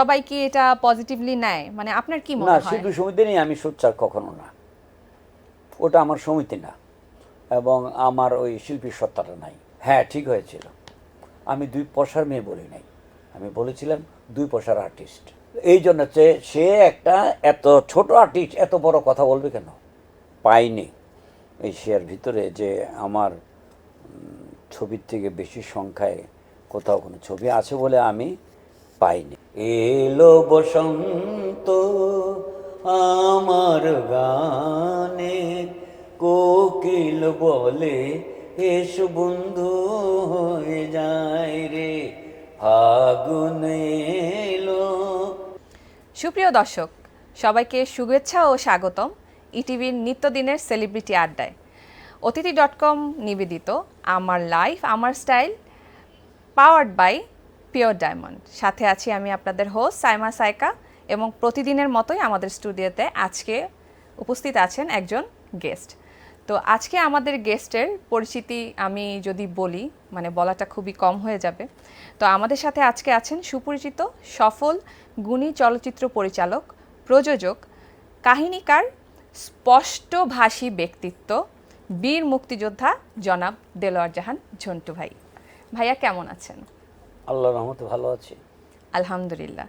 সবাই কি এটা পজিটিভলি নেয়। মানে আপনার কি মনে হয় না শিল্পী সমিতি নিয়ে আমি সোচ্চার কখনো না। ওটা আমার সমিতি না। এবং আমার ওই শিল্পীর সত্তাটা নাই। হ্যাঁ ঠিক হয়েছিল। আমি দুই পয়সার মেয়ে বলি নাই। আমি বলেছিলাম দুই পয়সার আর্টিস্ট এই জন্য সে একটা এত ছোট আর্টিস্ট এত বড় কথা বলবে কেন? পাইনি। এই শেয়ার ভিতরে যে আমার ছবির থেকে বেশি সংখ্যায় কোথাও কোনো ছবি আছে বলে আমি পাইনি। এলো বসন্ত আমার গানে, কোকিল বলে, এসো বন্ধু হয়ে যায় রে। ফাগুন এলো। সুপ্রিয় দর্শক, সবাইকে শুভেচ্ছা ও স্বাগতম ইটিভির নিত্যদিনের সেলিব্রিটি আড্ডায়। অতিথি ডট কম নিবেদিত, আমার লাইফ, আমার style, powered by pure diamond সাথে আছি আমি আপনাদের হোস্ট সাইমা সাইকা এবং প্রতিদিনের মতোই আমাদের স্টুডিওতে আজকে উপস্থিত আছেন একজন গেস্ট তো আজকে আমাদের গেস্টের পরিচিতি আমি যদি বলি মানে বলাটা খুবই কম হয়ে যাবে। তো আমাদের সাথে আজকে আছেন সুপরিচিত, সফল, গুণী চলচ্চিত্র পরিচালক, প্রযোজক, কাহিনীকার স্পষ্টভাষী ব্যক্তিত্ব, বীর মুক্তিযোদ্ধা জনাব দেলোয়ার জাহান ঝন্টু ভাই। ভাইয়া কেমন আছেন? আল্লাহ রহমতে ভালো আছি। আলহামদুলিল্লাহ।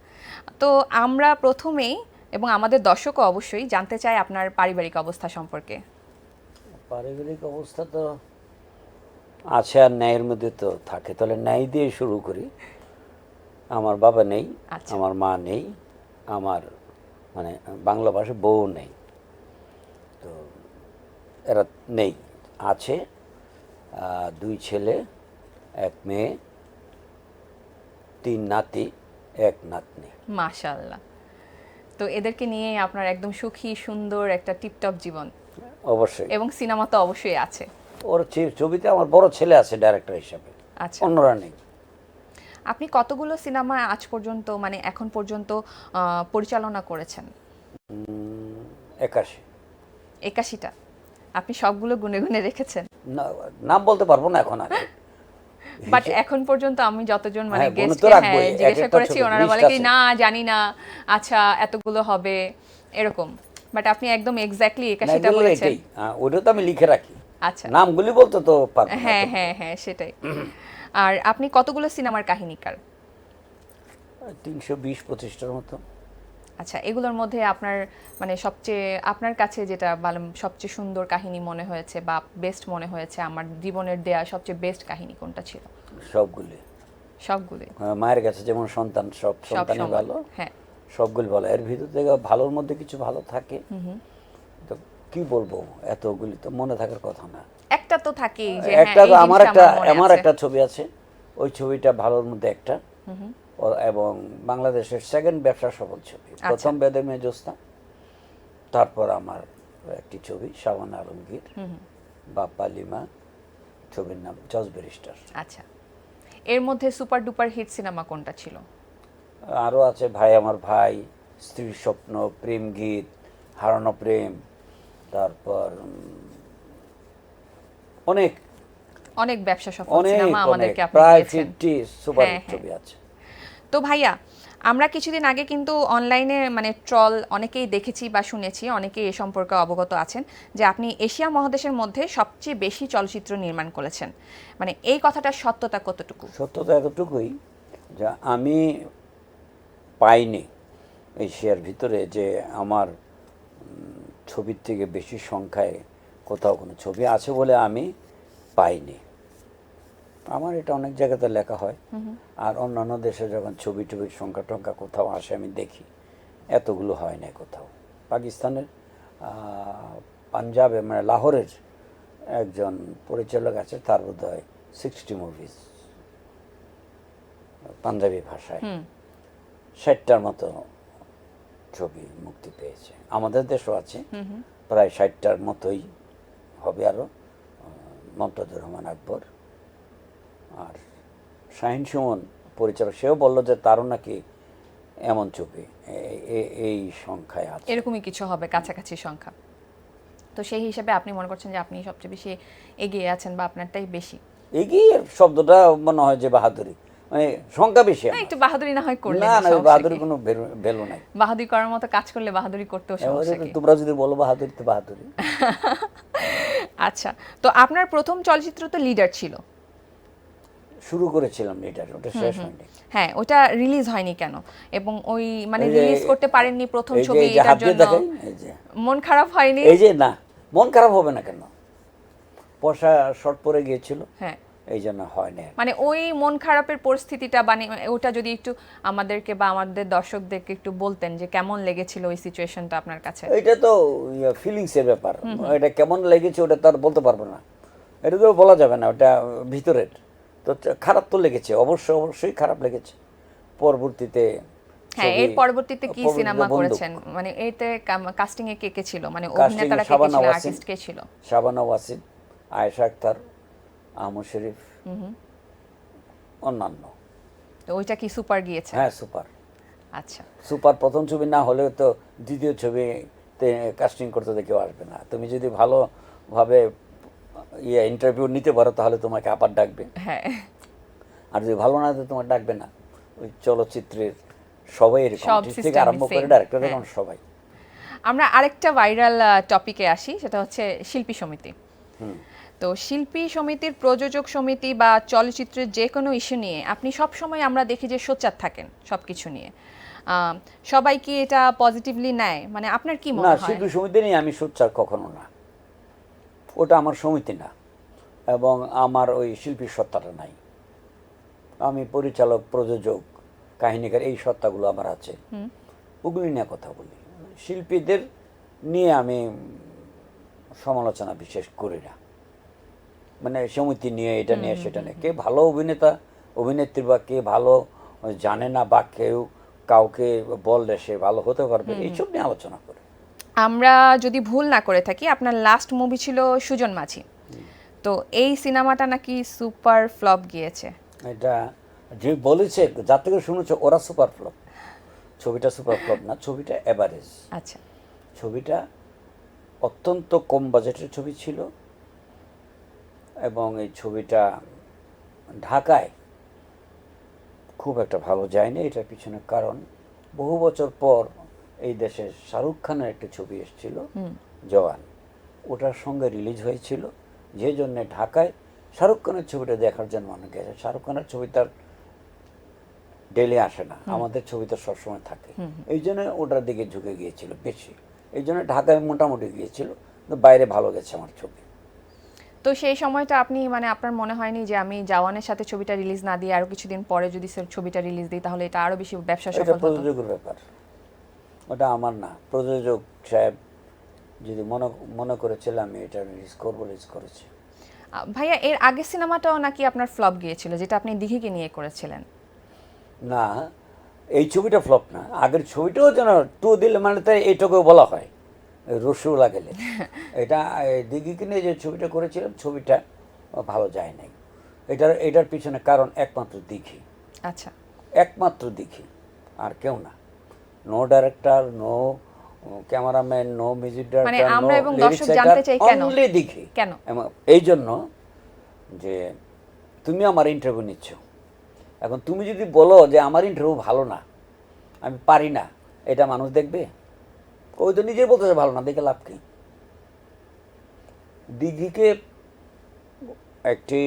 তো আমরা প্রথমেই এবং আমাদের দর্শকও অবশ্যই জানতে চাই আপনার পারিবারিক অবস্থা সম্পর্কে। পারিবারিক অবস্থা তো আছে আর ন্যায়ের মধ্যে তো থাকে। তাহলে ন্যায় দিয়ে শুরু করি। আমার বাবা নেই আচ্ছা। আমার মা নেই আমার মানে বাংলা ভাষায় বউ নেই। তো এরা নেই আছে। দুই ছেলে এক মেয়ে। তিন নাতি এক নাতনি। মাশাআল্লাহ। তো এদেরকে নিয়ে আপনার একদম সুখী সুন্দর একটা টিপটপ জীবন। অবশ্যই। এবং সিনেমা তো অবশ্যই আছে। ওর ছবিতে আমার বড় ছেলে আছে ডাইরেক্টর হিসাবে। আচ্ছা। অন্যরা নেই। আপনি কতগুলো সিনেমা আজ পর্যন্ত মানে এখন পর্যন্ত পরিচালনা করেছেন? একাশি। একাশিটা। আপনি সবগুলো গুনে গুনে রেখেছেন। না নাম বলতে পারব না এখন আর বাট এখন পর্যন্ত আমি যতজন মানে হ্যাঁ, গেস্ট তো জিজ্ঞাসা করেছি ওনারা বলে কি না জানি না আচ্ছা এতগুলো হবে। এরকম। বাট আপনি একদম এক্স্যাক্টলি না, একাশিটা এগুলো বলেছেন। হ্যাঁ, ওটা তো আমি লিখে রাখি। আচ্ছা। নামগুলি বলতে তো পারব হ্যাঁ হ্যাঁ হ্যাঁ সেটাই। আর আপনি কতগুলো সিনেমার কাহিনীকার? তিনশো বিশ পঁচিশটার মতো। আচ্ছা এগুলোর মধ্যে আপনার মানে সবচেয়ে আপনার কাছে যেটা ভালো সবচেয়ে সুন্দর কাহিনী মনে হয়েছে বা বেস্ট মনে হয়েছে আমার জীবনের দেয়া সবচেয়ে বেস্ট কাহিনী কোনটা ছিল? সবগুলি। সবগুলি। হ্যাঁ, মায়ের কাছে যেমন সন্তান সব সন্তানই ভালো। হ্যাঁ। সবগুলি ভালো। এর ভিতর থেকে ভালোর মধ্যে কিছু ভালো থাকে। তো কি বলব এতগুলি তো মনে থাকার কথা না। একটা তো থাকেই যে হ্যাঁ, একটা তো আমার একটা আমার একটা ছবি আছে। ওই ছবিটা ভালোর মধ্যে একটা। ও- এবং বাংলাদেশের সেকেন্ড ব্যবসা সফল ছবি। আচ্ছা। প্রথম বেদে মেজোস্তা তারপর আমার একটি ছবি শাবান আলমগীর বাপ্পা লিমা ছবির নাম জজ ব্যারিস্টার। আচ্ছা। এর মধ্যে সুপার ডুপার হিট সিনেমা কোনটা ছিল? আরও আছে ভাই আমার ভাই স্ত্রীর স্বপ্ন প্রেম গীত হারানো প্রেম তারপর অনেক। অনেক ব্যবসা সফল সিনেমা আমাদেরকে আপনি প্রায় দিয়েছেন। ফিফটি সুপার হ্যাঁ, হ্যাঁ। ছবি আছে। তো ভাইয়া, আমরা কিছুদিন আগে কিন্তু অনলাইনে মানে ট্রল অনেকেই দেখেছি বা শুনেছি, অনেকেই এ সম্পর্কে অবগত আছেন যে আপনি এশিয়া মহাদেশের মধ্যে সবচেয়ে বেশি চলচ্চিত্র নির্মাণ করেছেন। মানে এই কথাটার সত্যতা কতটুকু? সত্যতা এতটুকুই যে আমি পাইনি এশিয়ার ভিতরে যে আমার ছবির থেকে বেশি সংখ্যায় কোথাও কোনো ছবি আছে বলে আমি পাইনি। আমার এটা অনেক জায়গাতে লেখা হয়। আর অন্যান্য দেশে যখন ছবি টবির সংখ্যা টঙ্কা কোথাও আসে আমি দেখি। এতগুলো হয় না কোথাও। পাকিস্তানের পাঞ্জাবে মানে লাহোরের একজন পরিচালক আছে তার বোধ হয় সিক্সটি মুভিজ পাঞ্জাবি ভাষায়। ষাটটার মতো ছবি মুক্তি পেয়েছে। আমাদের দেশও আছে। প্রায় ষাটটার মতোই হবে আরও মমতাজুর রহমান আকবর। আর শাহিন সুমন পরিচালক সেও বলল যে তারও নাকি এমন ছবি এই সংখ্যায় আছে। এরকমই কিছু হবে কাছাকাছি সংখ্যা। তো সেই হিসাবে আপনি মনে করছেন যে আপনি সবচেয়ে বেশি এগিয়ে আছেন বা আপনারটাই বেশি? এগিয়ে শব্দটা মনে হয় যে বাহাদুরি। মানে সংখ্যা বেশি না একটু বাহাদুরি না হয় করলে না না বাহাদুরি কোনো ভ্যালু নাই। বাহাদুরি করার মতো কাজ করলে বাহাদুরি করতেও সমস্যা কি? তোমরা যদি বলো বাহাদুরি তো বাহাদুরি। আচ্ছা তো আপনার প্রথম চলচ্চিত্র তো লিডার ছিল। শুরু করেছিলাম লিডার ওটা শেষ হয়নি। হ্যাঁ ওটা রিলিজ হয়নি কেন? এবং ওই মানে রিলিজ করতে পারেননি প্রথম ছবি এটার জন্য। মন খারাপ হয়নি? এই যে না মন খারাপ হবে না কেন? পয়সা শর্ট পড়ে গিয়েছিল হ্যাঁ। এই জন্য হয়নি মানে ওই মন খারাপের পরিস্থিতিটা মানে ওটা যদি একটু আমাদেরকে বা আমাদের দর্শকদেরকে একটু বলতেন যে কেমন লেগেছিল ওই সিচুয়েশনটা আপনার কাছে? এটা তো ফিলিংস এর ব্যাপার। এটা কেমন লেগেছে ওটা তো আর বলতে পারব না। এটা তো বলা যাবে না ওটা ভিতরের। তো খারাপ তো লেগেছে অবশ্যই অবশ্যই খারাপ লেগেছে। পরবর্তীতে হ্যাঁ এর পরবর্তীতে কি সিনেমা করেছেন? মানে এতে কাস্টিং এ কে কে ছিল? মানে অভিনেতারা কে কে ছিল? আর্টিস্ট কে ছিল? শাবানা ওয়াসিম আয়েশা আক্তার আহমদ শরীফ অন্যান্য। তো ওইটা কি সুপার গিয়েছে? হ্যাঁ সুপার। আচ্ছা। সুপার প্রথম ছবি না হলেও তো দ্বিতীয় ছবিতে কাস্টিং করতে তো কেউ আসবে না। তুমি যদি ভালোভাবে ইয়ে ইন্টারভিউ নিতে পারো তাহলে তোমাকে আবার ডাকবে। হ্যাঁ। আর যদি ভালো না তো তোমার ডাকবে না। ওই চলচ্চিত্রের সবাই এরকম থেকে আরম্ভ করে ডাইরেক্টর হ্যাঁ। এখন সবাই। আমরা আরেকটা ভাইরাল টপিকে আসি সেটা হচ্ছে শিল্পী সমিতি। তো শিল্পী সমিতির প্রযোজক সমিতি বা চলচ্চিত্রের যে কোনো ইস্যু নিয়ে আপনি সব সময় আমরা দেখি যে সোচ্চার থাকেন সব কিছু নিয়ে সবাই কি এটা পজিটিভলি নেয়? মানে আপনার কি মনে হয়? শিল্পী সমিতি নিয়ে আমি সোচ্চার কখনো না। ওটা আমার সমিতি না এবং আমার ওই শিল্পীর সত্তাটা নাই। আমি পরিচালক প্রযোজক কাহিনীকার এই সত্তাগুলো আমার আছে। ওগুলি নিয়ে কথা বলি। শিল্পীদের নিয়ে আমি সমালোচনা বিশেষ করি না। মানে সমিতি নিয়ে এটা নিয়ে সেটা নিয়ে। কে ভালো অভিনেতা অভিনেত্রী বা কে ভালো জানে না বা কেউ কাউকে বললে সে ভালো হতে পারবে এইসব নিয়ে আলোচনা করে। আমরা যদি ভুল না করে থাকি আপনার লাস্ট মুভি ছিল সুজন মাঝি। তো এই সিনেমাটা নাকি সুপার ফ্লপ গিয়েছে। এটা যে বলেছে যার থেকে শুনেছে ওরা সুপার ফ্লপ ছবিটা সুপার ফ্লপ না ছবিটা অ্যাভারেজ আচ্ছা। ছবিটা অত্যন্ত কম বাজেটের ছবি ছিল এবং এই ছবিটা ঢাকায় খুব একটা ভালো যায়নি এটার পিছনে কারণ বহু বছর পর এই দেশে শাহরুখ খানের একটা ছবি এসেছিল জওয়ান। ওটার সঙ্গে রিলিজ হয়েছিল। যে জন্য ঢাকায় শাহরুখ খানের ছবিটা দেখার জন্য অনেক গেছে। শাহরুখ খানের ছবি তার ডেলি আসে না। আমাদের ছবি তো সবসময় থাকে। এই জন্য ওটার দিকে ঝুঁকে গিয়েছিল বেশি। এই জন্য ঢাকায় মোটামুটি গিয়েছিল বাইরে ভালো গেছে আমার ছবি। তো সেই সময়টা আপনি মানে আপনার মনে হয়নি যে আমি জওয়ানের সাথে ছবিটা রিলিজ না দিয়ে আরও কিছুদিন পরে যদি ছবিটা রিলিজ দিই তাহলে এটা আরও বেশি ব্যবসা সফল হতো? ব্যাপার। ওটা আমার না। প্রযোজক সাহেব যদি মনে মনে করেছিল আমি এটা রিলিজ করব রিলিজ করেছি। ভাইয়া এর আগের সিনেমাটাও নাকি আপনার ফ্লপ গিয়েছিল যেটা আপনি দিঘিকে নিয়ে করেছিলেন? না এই ছবিটা ফ্লপ না। আগের ছবিটাও যেন টু দিলে মানে তাই এইটাকেও বলা হয় রসুলা গেলে এটা দিঘিকে নিয়ে যে ছবিটা করেছিলাম ছবিটা ভালো যায় নাই। এটার এটার পিছনে কারণ একমাত্র দিঘি। আচ্ছা। একমাত্র দিঘি আর কেউ না। No director no cameraman no music director আমরা এবং দর্শক জানতে চাই কেন? অনলি দিঘি কেন? এই জন্য যে তুমি আমার ইন্টারভিউ নিচ্ছ এখন তুমি যদি বলো যে আমার ইন্টারভিউ ভালো না আমি পারি না এটা মানুষ দেখবে ওই তো নিজেই বলতেছে ভালো না দেখে লাভ কি দিঘিকে একটি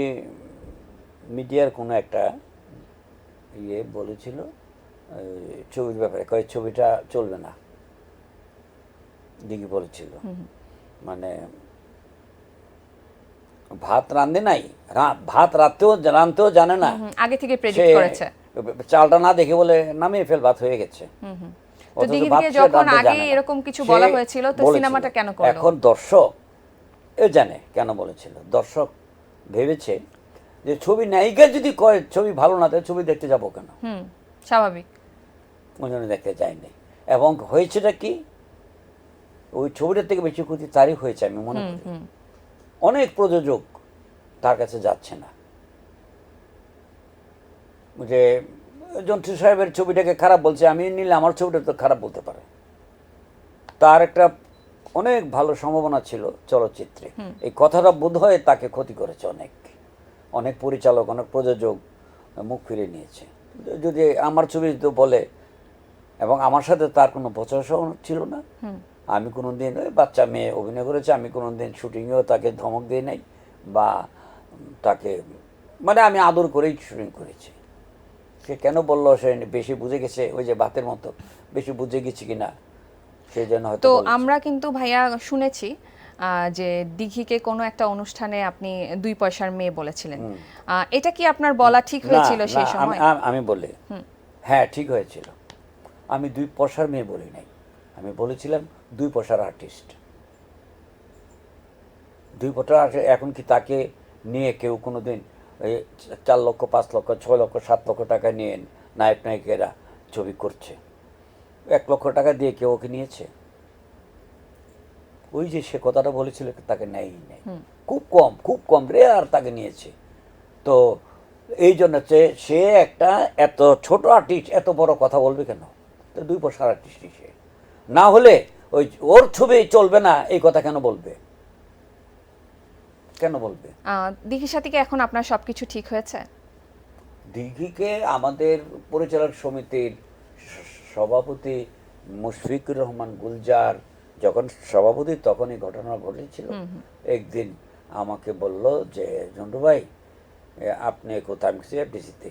মিডিয়ার কোনো একটা ইয়ে বলেছিল ছবির ব্যাপারে কয় ছবিটা চলবে না। দিঘি বলেছিল। মানে ভাত রান্ধে নাই ভাত রাতেও রাঁধতেও জানে না। আগে থেকে প্রেডিক্ট করেছে। চালটা না দেখে বলে নামিয়ে ফেল ভাত হয়ে গেছে। তো যখন আগে এরকম কিছু বলা হয়েছিল, তো সিনেমাটা কেন করল? এখন দর্শক এ জানে কেন বলেছিল। দর্শক ভেবেছে যে ছবি নায়িকা যদি কয় ছবি ভালো না তাহলে ছবি দেখতে যাব কেন? স্বাভাবিক। ওই জন্য দেখতে যায়নি। এবং হয়েছেটা কি? ওই ছবিটার থেকে বেশি ক্ষতি তারই হয়েছে আমি মনে করি। অনেক প্রযোজক তার কাছে যাচ্ছে না। যে যন্ত্রী সাহেবের ছবিটাকে খারাপ বলছে আমি নিলে আমার ছবিটা তো খারাপ বলতে পারে। তার একটা অনেক ভালো সম্ভাবনা ছিল চলচ্চিত্রে। এই কথাটা বোধ হয় তাকে ক্ষতি করেছে অনেক। অনেক পরিচালক অনেক প্রযোজক মুখ ফিরে নিয়েছে। যদি আমার ছবি তো বলে এবং আমার সাথে তার কোনো বচসাও ছিল না আমি কোনো দিন ওই বাচ্চা মেয়ে অভিনয় করেছে আমি কোনো দিন শুটিংয়েও তাকে ধমক দিই নাই বা তাকে মানে আমি আদর করেই শুটিং করেছি। সে কেন বলল সে বেশি বুঝে গেছে ওই যে বাতের মতো বেশি বুঝে গেছি কিনা সেই জন্য হয়তো আমরা কিন্তু ভাইয়া শুনেছি যে দিঘিকে কোনো একটা অনুষ্ঠানে আপনি দুই পয়সার মেয়ে বলেছিলেন। এটা কি আপনার বলা ঠিক হয়েছিল সেই সময়? আমি বলি হ্যাঁ ঠিক হয়েছিল। আমি দুই পয়সার মেয়ে বলি নাই। আমি বলেছিলাম দুই পয়সার আর্টিস্ট দুই পয়সার এখন কি তাকে নিয়ে কেউ কোনো দিন চার লক্ষ পাঁচ লক্ষ ছয় লক্ষ সাত লক্ষ টাকা নিয়ে নায়ক নায়িকেরা ছবি করছে? এক লক্ষ টাকা দিয়ে কেউ ওকে নিয়েছে? ওই যে সে কথাটা বলেছিল তাকে নেই। নেই খুব কম খুব কম রেয়ার তাকে নিয়েছে। তো এই জন্য সে একটা এত ছোট আর্টিস্ট এত বড় কথা বলবে কেন? তো দুই বছর আর্টিস্টই সে। না হলে ওই ওর ছবি চলবে না এই কথা কেন বলবে? কেন বলবে? দিঘির সাথে কি এখন আপনার সবকিছু ঠিক হয়েছে? দিঘিকে আমাদের পরিচালক সমিতির সভাপতি মুশফিকুর রহমান গুলজার যখন সভাপতি তখন এই ঘটনা ঘটেছিল। একদিন আমাকে বলল যে জন্টু ভাই আপনি কোথায়? আমি সিএফডিসিতে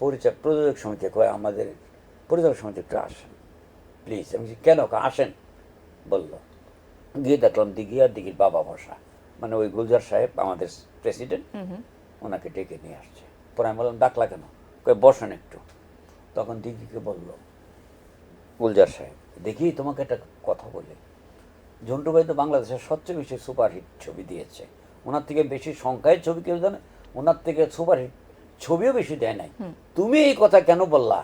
পরিচালক প্রযোজক সমিতি কয় আমাদের পরিচালক সমিতি একটু আসেন। প্লিজ। আমি কেন? কয়, আসেন? বলল। গিয়ে দেখলাম দিঘি আর দিঘির বাবা বসা। মানে ওই গুলজার সাহেব আমাদের প্রেসিডেন্ট ওনাকে ডেকে নিয়ে আসছে। পরে আমি বললাম ডাকলা কেন? কই বসেন একটু। তখন দিঘিকে বলল গুলজার সাহেব দেখি তোমাকে একটা কথা বলি। ঝন্টু ভাই তো বাংলাদেশের সবচেয়ে বেশি সুপারহিট ছবি দিয়েছে। ওনার থেকে বেশি সংখ্যায় ছবি কেউ জানে ওনার থেকে সুপারহিট ছবিও বেশি দেয় নাই। তুমি এই কথা কেন বললা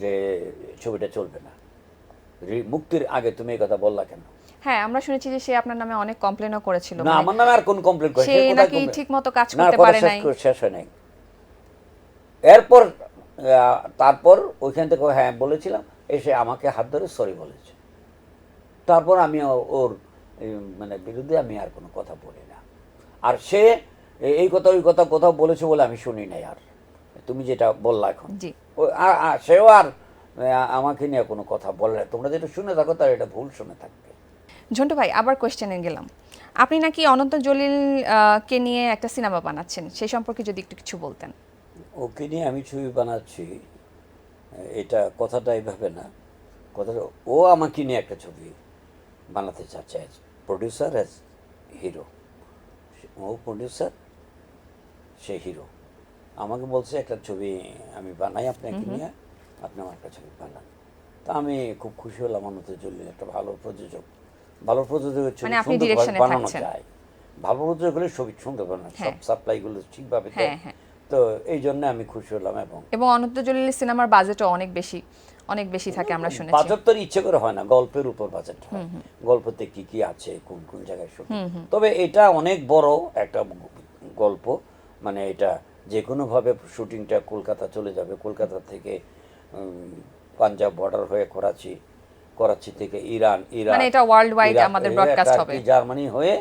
যে ছবিটা চলবে না? মুক্তির আগে তুমি এই কথা বললা কেন? হ্যাঁ আমরা শুনেছি যে সে আপনার নামে অনেক কমপ্লেনও করেছিল। না মানে আমার নামে আর কোন কমপ্লেন করে সে নাকি ঠিকমতো কাজ করতে পারে নাই। শেষ হয় নাই। এরপর তারপর ওইখান থেকে হ্যাঁ বলেছিলাম এসে আমাকে হাত ধরে সরি বলেছে। তারপর আমি ওর মানে বিরুদ্ধে আমি আর কোনো কথা বলি না। আর সে এই কথা ওই কথা কোথাও বলেছে বলে আমি শুনি নাই আর। তুমি যেটা বললা এখন। সেও আর আমাকে নিয়ে কোনো কথা বলে না। তোমরা যেটা শুনে থাকো তার এটা ভুল শুনে থাকবে। ঝন্টু ভাই আবার কোয়েশ্চেনে গেলাম। আপনি নাকি অনন্ত জলিল কে নিয়ে একটা সিনেমা বানাচ্ছেন সেই সম্পর্কে যদি একটু কিছু বলতেন। ওকে নিয়ে আমি ছবি বানাচ্ছি এটা কথাটা এইভাবে না। কথাটা ও আমাকে নিয়ে একটা ছবি বানাতে চাচ্ছে অ্যাজ প্রডিউসার অ্যাজ হিরো ও প্রডিউসার সে হিরো আমাকে বলছে একটা ছবি আমি বানাই আপনাকে নিয়ে আপনি আমার একটা ছবি বানান। তা আমি খুব খুশি হলাম অনন্ত জলিল একটা ভালো প্রযোজক। ভালো প্রযোজকের ছবি মানে সুন্দরভাবে বানানো। যায়। ভালো প্রযোজক হলে ছবি সুন্দর বানানো সব হ্যাঁ। সাপ্লাইগুলো ঠিকভাবে দেয়। তো এই জন্য আমি খুশি হলাম এবং এবং অনন্ত জলিলের সিনেমার বাজেটও অনেক বেশি অনেক বেশি থাকে আমরা শুনেছি। বাজেট তো ইচ্ছে করে হয় না গল্পের উপর বাজেট হয়। গল্পতে কি কি আছে কোন কোন জায়গায় শুট তবে এটা অনেক বড় একটা গল্প মানে এটা যে কোনো ভাবে শুটিংটা কলকাতা চলে যাবে। কলকাতা থেকে পাঞ্জাব বর্ডার হয়ে করাচি করাচি থেকে ইরান ইরান মানে এটা ওয়ার্ল্ড ওয়াইড আমাদের টার্কি, হবে। জার্মানি হয়ে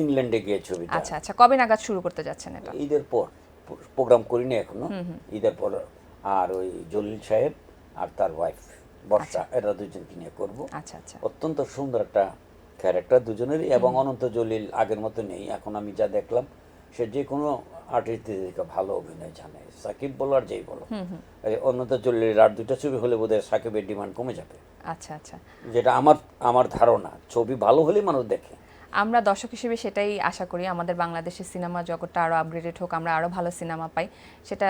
ইংল্যান্ডে গিয়ে ছবিটা। আচ্ছা আচ্ছা। কবে নাগাদ শুরু করতে যাচ্ছেন এটা? ঈদের পর। প্রোগ্রাম করিনি এখনও। ঈদের পর আর ওই জলিল সাহেব আর তার ওয়াইফ বর্ষা এরা দুজনকে নিয়ে করব। আচ্ছা আচ্ছা। অত্যন্ত সুন্দর একটা ক্যারেক্টার দুজনেরই এবং অনন্ত জলিল আগের মতো নেই। এখন আমি যা দেখলাম সে যে কোনো আর্টিস্টদের থেকে ভালো অভিনয় জানে। সাকিব বলো আর যেই বলো। অনন্ত জলিলের আর দুটা ছবি হলে বোধহয় সাকিবের ডিমান্ড কমে যাবে। আচ্ছা আচ্ছা। যেটা আমার আমার ধারণা। ছবি ভালো হলেই মানুষ দেখে। আমরা দর্শক হিসেবে সেটাই আশা করি, আমাদের বাংলাদেশের সিনেমা জগৎটা আরও আপগ্রেডেড হোক, আমরা আরও ভালো সিনেমা পাই, সেটা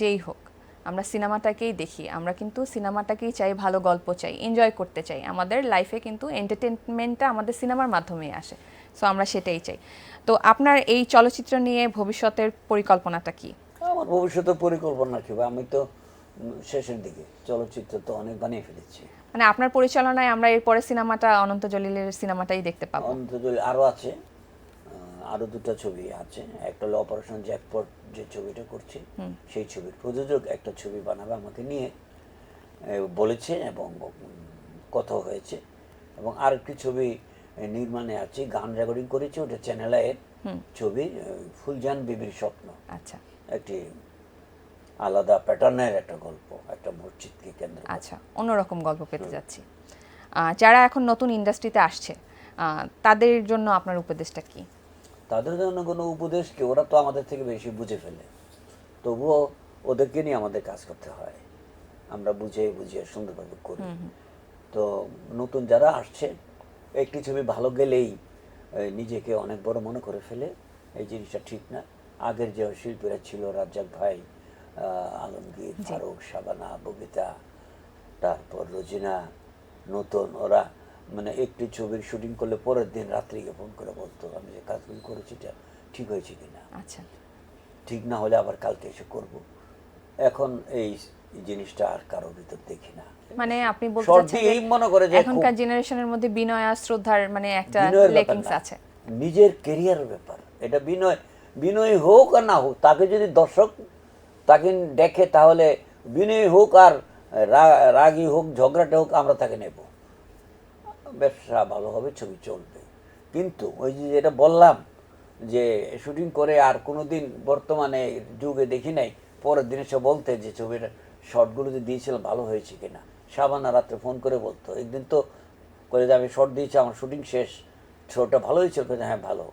যেই হোক। আমরা সিনেমাটাকেই দেখি, আমরা কিন্তু সিনেমাটাকেই চাই, ভালো গল্প চাই এনজয় করতে চাই। আমাদের লাইফে কিন্তু এন্টারটেনমেন্টটা আমাদের সিনেমার মাধ্যমেই আসে সো আমরা সেটাই চাই। তো আপনার এই চলচ্চিত্র নিয়ে ভবিষ্যতের পরিকল্পনাটা কি? আমার ভবিষ্যতের পরিকল্পনা কি আমি তো শেষের দিকে চলচ্চিত্র তো অনেক বানিয়ে ফেলেছি। মানে আপনার পরিচালনায় আমরা এরপরে সিনেমাটা অনন্ত জলিলের সিনেমাটাই দেখতে পাবো। অনন্ত জলিল আরও আছে আহ, আরও দুটো ছবি আছে। একটা হলো অপারেশন জ্যাকপট যে ছবিটা করছি সেই ছবির প্রযোজক একটা ছবি বানাবে আমাকে নিয়ে বলেছে এবং কথা হয়েছে। এবং আরেকটি ছবি নির্মাণে আছে গান রেকর্ডিং করেছে ওটা চ্যানেল এর ছবি ফুলজান বিবির স্বপ্ন। আচ্ছা। একটি আলাদা প্যাটার্নের একটা গল্প একটা মসজিদকে কেন্দ্র আচ্ছা অন্যরকম গল্প পেতে যাচ্ছি। যারা এখন নতুন ইন্ডাস্ট্রিতে আসছে তাদের জন্য আপনার উপদেশটা কি? তাদের জন্য কোনো উপদেশ কি? ওরা তো আমাদের থেকে বেশি বুঝে ফেলে। তবুও ওদেরকে নিয়ে আমাদের কাজ করতে হয়। আমরা বুঝে বুঝিয়ে সুন্দরভাবে করি। তো নতুন যারা আসছে একটি ছবি ভালো গেলেই নিজেকে অনেক বড় মনে করে ফেলে। এই জিনিসটা ঠিক না। আগের যে শিল্পীরা ছিল রাজ্জাক ভাই আলমগীর ফারুক শাবানা ববিতা তারপর রোজিনা নতুন ওরা মানে একটি ছবির শুটিং করলে পরের দিন রাত্রি ফোন করে বলতো আমি যে কাজগুলো করেছি এটা ঠিক হয়েছে কিনা? আচ্ছা। ঠিক না হলে আবার কালকে এসে করব। এখন এই জিনিসটা আর কারোর ভিতর দেখি না। মানে আপনি বলতে চাচ্ছেন দিয়েই মনে করে যে এখনকার জেনারেশনের মধ্যে বিনয় আর শ্রদ্ধার মানে একটা লেকিংস আছে। নিজের কেরিয়ারের ব্যাপার। এটা বিনয় বিনয় হোক আর না হোক তাকে যদি দর্শক তাকে দেখে তাহলে বিনয় হোক আর রাগী হোক, ঝগড়াটা হোক, আমরা তাকে নেব। ব্যবসা ভালো হবে, ছবি চলবে। কিন্তু ওই যে যেটা বললাম যে শুটিং করে আর কোনো দিন বর্তমানে যুগে দেখি নাই, পরের দিন এসে বলতে যে ছবির শর্টগুলো যে দিয়েছিলাম, ভালো হয়েছে কিনা। সাবানা রাত্রে ফোন করে বলতো, একদিন তো করে যে আমি শর্ট দিয়েছি, আমার শুটিং শেষ। শোটা ভালো হয়েছিল কিন্তু হ্যাঁ ভালো।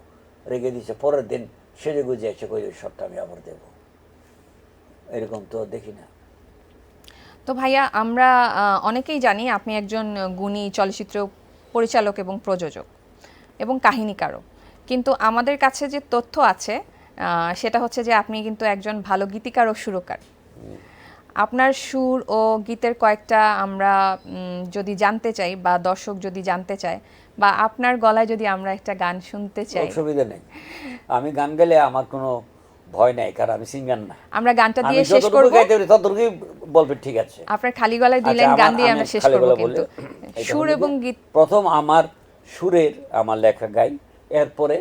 রেগে দিয়েছে। পরের দিন সেরে গুজে এসে কই ওই শটটা আমি আবার দেবো। এরকম তো দেখি না। তো ভাইয়া আমরা অনেকেই জানি আপনি একজন গুণী চলচ্চিত্র পরিচালক এবং প্রযোজক এবং কাহিনীকারও কিন্তু আমাদের কাছে যে তথ্য আছে সেটা হচ্ছে যে আপনি কিন্তু একজন ভালো গীতিকার ও সুরকার। আপনার সুর ও গীতের কয়েকটা আমরা যদি জানতে চাই বা দর্শক যদি জানতে চায় বা আপনার গলায় যদি আমরা একটা গান শুনতে চাই। অসুবিধা নেই। আমি গান গেলে আমার কোনো ভয় নাই কারণ আমি সিঙ্গার না। আমরা গানটা দিয়ে শেষ করব। গাইতে পারি ততটুকুই বলবে ঠিক আছে। আপনার খালি গলায় আচ্ছা, গান দিয়ে আমরা শেষ করব কিন্তু। সুর এবং গীত। প্রথম আমার সুরের আমার লেখা গাই এরপরে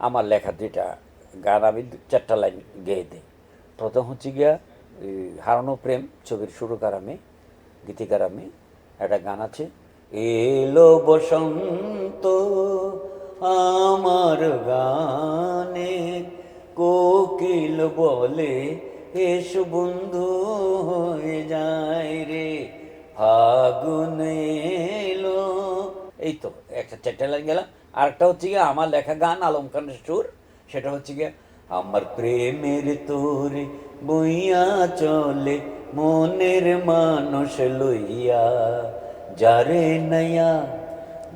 আমার লেখা দুইটা গান আমি চারটা লাইন গেয়ে দিই। প্রথম হচ্ছে গিয়া হারানো প্রেম ছবির সুরকার আমি গীতিকার আমি একটা গান আছে এলো বসন্ত আমার গানে কোকিল বলে, এসো বন্ধু হয়ে যায় রে। ফাগুন এলো। এই তো, একটা চারটা লাইন গেলাম আরেকটা হচ্ছে গিয়ে আমার লেখা গান আলম খানের সুর। সেটা হচ্ছে গিয়ে, আমার প্রেমের তোরে বইয়া চলে, মনের মানুষ লইয়া। যারে নয়া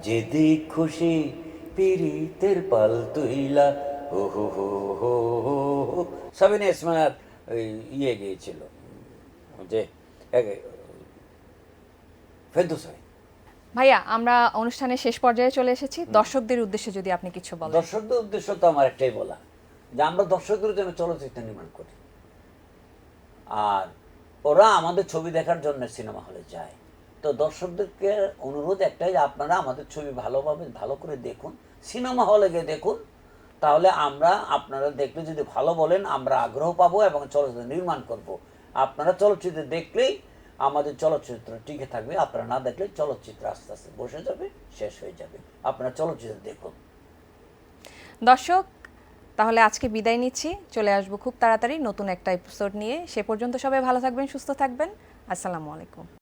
যেদি খুশি, পিরিতের পাল তুইলা হো হো হো হো হো হো। সাবিনা ইসমাইল ইয়ে গিয়েছিল। যে ভাই ভাইয়া আমরা অনুষ্ঠানের শেষ পর্যায়ে চলে এসেছি। দর্শকদের উদ্দেশ্যে যদি আপনি কিছু বলেন। দর্শকদের উদ্দেশ্য তো আমার একটাই বলা যে আমরা দর্শকদের জন্য চলচ্চিত্র নির্মাণ করি। আর ওরা আমাদের ছবি দেখার জন্য সিনেমা হলে যায়। তো দর্শকদেরকে অনুরোধ একটাই যে আপনারা আমাদের ছবি ভালোভাবে ভালো করে দেখুন। সিনেমা হলে গিয়ে দেখুন তাহলে আমরা আপনারা দেখলে যদি ভালো বলেন, আমরা আগ্রহ পাবো এবং চলচ্চিত্র নির্মাণ করব। আপনারা চলচ্চিত্র দেখলেই আমাদের চলচ্চিত্র টিকে থাকবে, আপনারা না দেখলে চলচ্চিত্র আস্তে আস্তে বসে যাবে, শেষ হয়ে যাবে। আপনারা চলচ্চিত্র দেখুন। দর্শক, তাহলে আজকে বিদায় নিচ্ছি। চলে আসব খুব তাড়াতাড়ি নতুন একটা এপিসোড নিয়ে। সে পর্যন্ত সবাই ভালো থাকবেন, সুস্থ থাকবেন। আসসালামু আলাইকুম।